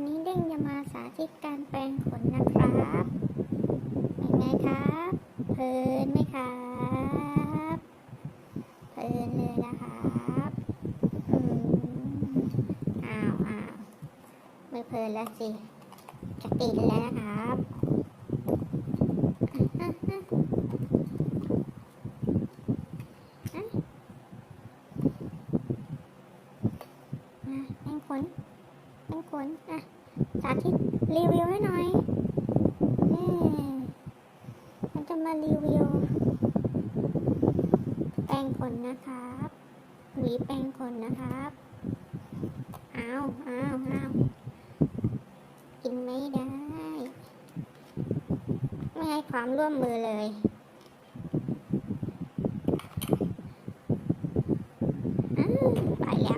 วันนี้เด้งจะมาสาธิตการแปรงขนนะครับ เป็นไงครับเพลินไหมครับเพลินเลยนะครับอ้าวอ้าวไม่เพลินแล้วสิจะติดแล้วนะครับอะอะอะอะแปรงขน แป้งขนอะ สาธิตรีวิวให้หน่อยนี่มันจะมารีวิว แปรงขนนะครับหวีแปรงขนนะครับอ้าวอ้าวอ้าวกินไม่ได้ ไม่ให้ความร่วมมือเลยไปแล้ว